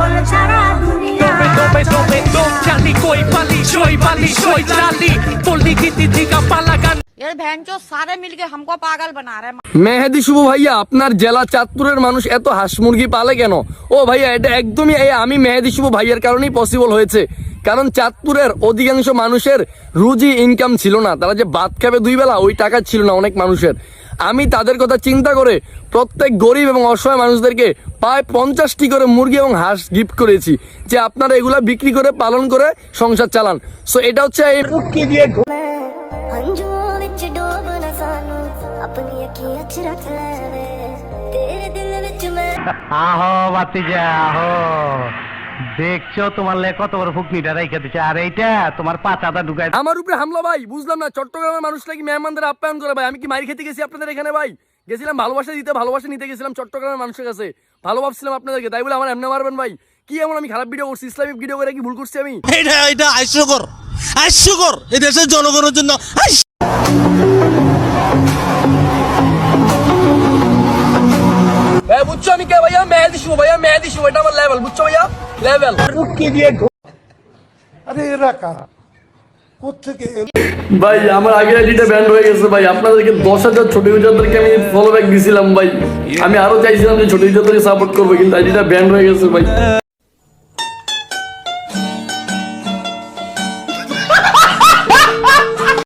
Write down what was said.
পাগল দুনিয়া। তবে তবে চালি কই পালি সই সই চালি। পল্লি গীতি পালা গান। মেহেদি শুভ ভাইয়া আপনার জেলা চাঁদপুরের মানুষ এত হাঁস মুরগি পালে কেন? ও ভাইয়া এটা একদমই আমি মেহেদি শুভ ভাইয়ার কারণেই পসিবল হয়েছে। কারণ চাঁদপুরের অধিকাংশ মানুষের রুজি ইনকাম ছিল না। তারা যে ভাত খাবে দুই বেলা ওই টাকা ছিল না অনেক মানুষের। আমি তাদের কথা চিন্তা করে প্রত্যেক গরিব এবং অসহায় মানুষদেরকে প্রায় পঞ্চাশটি করে মুরগি এবং হাঁস গিফট করেছি যে আপনারা এগুলা বিক্রি করে পালন করে সংসার চালান। সো এটা হচ্ছে এই বাতিজা আহো দেখছ তোমার লে কত বড় ফুকনিটা রেখে দিচ্ছে আর এইটা তোমার পাতাটা ঢুকাই আমার উপরে হামলা ভাই বুঝলাম না চট্টগ্রামের মানুষটা কি মেহমানদের আপ্যায়ন করে ভাই? আমি কি মাইর খেতে গেছি আপনাদের এখানে ভাই? গেছিলাম ভালোবাসা দিতে ভালোবাসা নিতে গেছিলাম চট্টগ্রামের মানুষের কাছে। ভালো ভাবছিলাম আপনাদেরকে। তাই বলে আমার এমনি মারবেন ভাই। কি এমন আমি খারাপ ভিডিও করছি ইসলামিক ভিডিও করে কি ভুল করছি আমি? এটা এটা হাস্যকর। হাস্যকর। এই দেশের জনগণের জন্য বুঝছ আমি কে ভাইয়া? মেহেদি শুভ ভাইয়া মেহেদি শুভ এটা আমার লেভেল বুঝছ ভাইয়া? লেভেল ভাই, আমার আগের আইডিটা ব্যান্ড হয়ে গেছে, ভাই। আপনাদেরকে দশ হাজার ছোট ইউজারদেরকে আমি ফলো ব্যাক দিয়েছিলাম ভাই। আমি আরও চাইছিলাম যে ছোট ইউজারদেরকে সাপোর্ট করব, কিন্তু আইডিটা ব্যান্ড হয়ে গেছে, ভাই।